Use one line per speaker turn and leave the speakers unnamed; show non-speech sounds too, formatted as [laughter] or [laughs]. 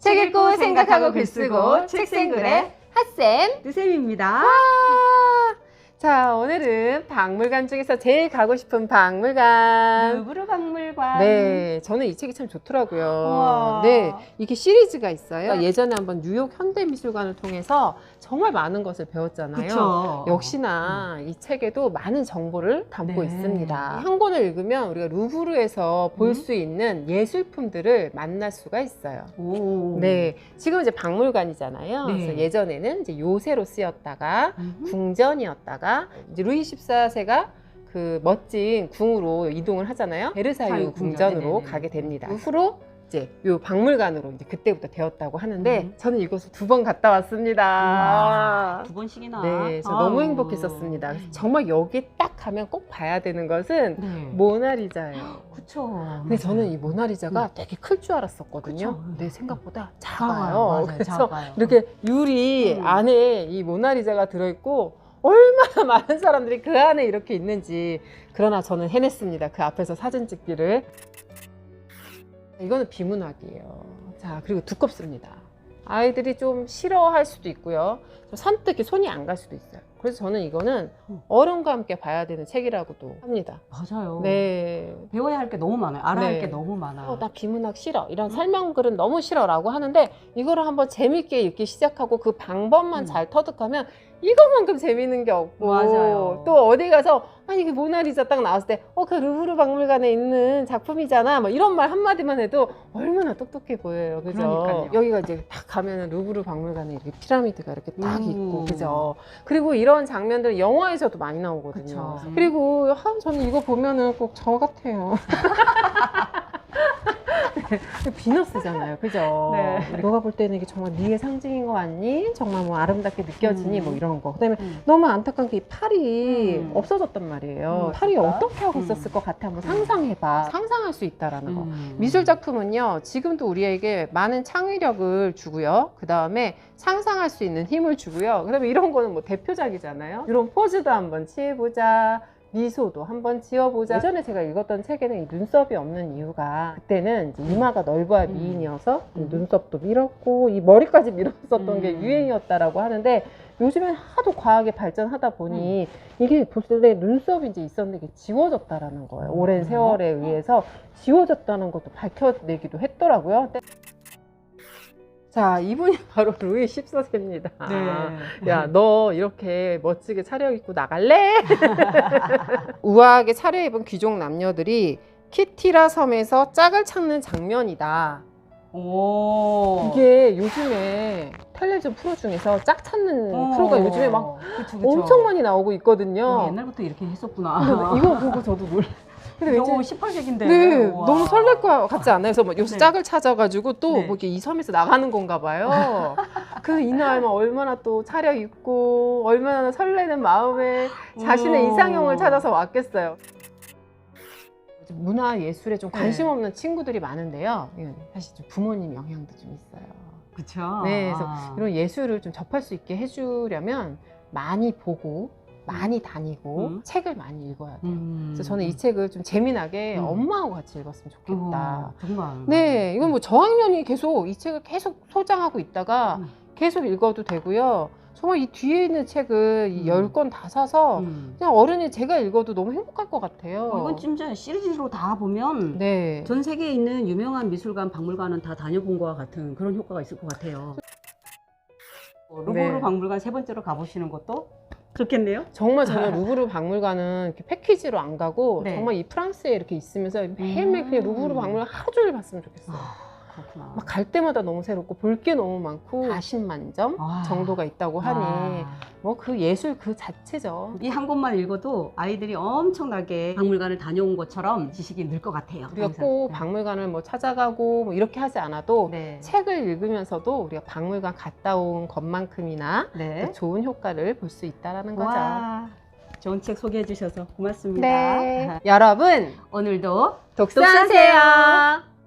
책 읽고 생각하고 글 쓰고 책생글의 핫쌤
느쌤입니다.
자 오늘은 박물관 중에서 제일 가고 싶은 박물관
루브르 박물관.
네 저는 이 책이 참 좋더라고요
우와.
네 이게 시리즈가 있어요 예전에 한번 뉴욕 현대미술관을 통해서 정말 많은 것을 배웠잖아요
그쵸.
역시나 이 책에도 많은 정보를 담고
네.
있습니다. 한 권을 읽으면 우리가 루브르에서 볼
음.
수 있는 예술품들을 만날 수가 있어요.
오.
네, 지금 이제 박물관이잖아요.
네.
그래서 예전에는 이제 요새로 쓰였다가
음.
궁전이었다가 이제 루이 14세가 그 멋진 궁으로 이동을 하잖아요. 베르사유
사유 궁전.
궁전으로
네네네.
가게 됩니다. 그 후로 이제 요 박물관으로 이제 그때부터 되었다고 하는데
음.
저는 이곳을 두 번 갔다 왔습니다.
두 번씩이나.
네,
아우.
너무 행복했었습니다. 그래서 정말 여기 딱 가면 꼭 봐야 되는 것은
네.
모나리자예요. [gasps]
그쵸.
근데 저는 이 모나리자가
음.
되게 클 줄 알았었거든요.
그쵸.
내 생각보다
작아요.
작아요.
맞아요.
그래서
작아요.
이렇게 유리
음.
안에 이 모나리자가 들어있고 얼마나 [laughs] 많은 사람들이 그 안에 이렇게 있는지 그러나 저는 해냈습니다. 그 앞에서 사진 찍기를. 이거는 비문학이에요. 자, 그리고 두껍습니다. 아이들이 좀 싫어할 수도 있고요. 이렇게 손이 안 갈 수도 있어요. 그래서 저는 이거는
음.
어른과 함께 봐야 되는 책이라고도 합니다.
맞아요.
네.
배워야 할 게 너무 많아요. 알아야
네.
할 게 너무 많아.
어, 나 비문학 싫어. 이런
음.
설명글은 너무 싫어라고 하는데 이거를 한번 재밌게 읽기 시작하고 그 방법만
음.
잘 터득하면 이것만큼 재밌는 게 없고
맞아요.
또 어디 가서 아니 이게 모나리자 딱 나왔을 때 어 그 루브르 박물관에 있는 작품이잖아 뭐 이런 말 한마디만 해도 얼마나 똑똑해 보여요 그죠
그러니까요.
여기가 이제 딱 가면은 루브르 박물관에 이렇게 피라미드가 이렇게 딱
음.
있고 그죠 그리고 이런 장면들은 영화에서도 많이 나오거든요
그쵸.
그리고 하, 저는 이거 보면은 꼭 저 같아요 [laughs] [laughs] 비너스잖아요, 그죠?
네.
너가 볼 때는 이게 정말 네의 상징인 거 같니? 정말 뭐 아름답게 느껴지니?
음.
뭐 이런 거. 그다음에
음.
너무 안타까운 게 이 팔이
음.
없어졌단 말이에요.
음,
팔이? 어떻게 하고
음.
있었을 것 같아? 한번 상상해봐. 상상할 수 있다라는 거.
음.
미술 작품은요, 지금도 우리에게 많은 창의력을 주고요. 그 다음에 상상할 수 있는 힘을 주고요. 그 다음에 이런 거는 뭐 대표작이잖아요. 이런 포즈도 한번 취해보자. 미소도 한번 지어보자. 예전에 제가 읽었던 책에는 이 눈썹이 없는 이유가 그때는 이마가 넓어야
음.
미인이어서
음.
눈썹도 밀었고 이 머리까지 밀었었던 게
음.
유행이었다라고 하는데 요즘엔 하도 과학이 발전하다 보니
음.
이게 본래 눈썹이 이제 있었는데 지워졌다라는 거예요. 오랜
음.
세월에 의해서 지워졌다는 것도 밝혀내기도 했더라고요. 자, 이분이 [laughs] 바로 루이 14세입니다.
네.
야, 너 이렇게 멋지게 차려입고 나갈래? [laughs] 우아하게 차려입은 귀족 남녀들이 키티라 섬에서 짝을 찾는 장면이다.
오.
이게 요즘에 텔레비전 프로 중에서 짝 찾는
어.
프로가 요즘에 막
그쵸, 그쵸.
엄청 많이 나오고 있거든요.
옛날부터 이렇게 했었구나.
근데 이거 보고 저도 놀. 근데
너무
왠지
18세기인데.
네, 너무 설렐 것 같지 않아요? 그래서 뭐 요새
네.
짝을 찾아가지고 또
네.
뭐 이렇게 이 섬에서 나가는 건가 봐요. [laughs] 그래서 이날 막 얼마나 또 차려 입고 얼마나 설레는 마음에 자신의
오.
이상형을 찾아서 왔겠어요. 문화 예술에 좀 관심
네.
없는 친구들이 많은데요. 이건 사실 좀 부모님 영향도 좀 있어요.
그쵸.
네, 그래서
아.
이런 예술을 좀 접할 수 있게 해주려면 많이 보고 많이 다니고
음.
책을 많이 읽어야 돼요.
음.
그래서 저는 이 책을 좀 재미나게
음.
엄마하고 같이 읽었으면 좋겠다.
어, 정말.
네, 이건 뭐 저학년이 계속 이 책을 계속 소장하고 있다가
음.
계속 읽어도 되고요. 정말 이 뒤에 있는 책을 이
음.
열권 다 사서
음.
그냥 어른이 제가 읽어도 너무 행복할 것 같아요.
어, 이건 진짜 시리즈로 다 보면
네.
전 세계에 있는 유명한 미술관, 박물관은 다 다녀본 것과 같은 그런 효과가 있을 것 같아요. 어, 루브르
네.
박물관 세 번째로 가보시는 것도 좋겠네요.
정말 저는 [laughs] 루브르 박물관은 이렇게 패키지로 안 가고
네.
정말 이 프랑스에 이렇게 있으면서 매일매일 그냥
음.
루브르 박물관 하루 종일 봤으면 좋겠어요.
아, 그렇구나.
막 갈 때마다 너무 새롭고 볼 게 너무 많고 40만점
아.
정도가 있다고 하니
아.
뭐그 예술 그 자체죠.
이 한 권만 읽어도 아이들이 엄청나게 박물관을 다녀온 것처럼 지식이 늘 것 같아요.
우리가
항상.
꼭
네.
박물관을 뭐 찾아가고 뭐 이렇게 하지 않아도
네.
책을 읽으면서도 우리가 박물관 갔다 온 것만큼이나
네.
또 좋은 효과를 볼 수 있다라는 거죠.
와, 좋은 책 소개해 주셔서 고맙습니다.
네. 여러분 [laughs]
오늘도
독서하세요.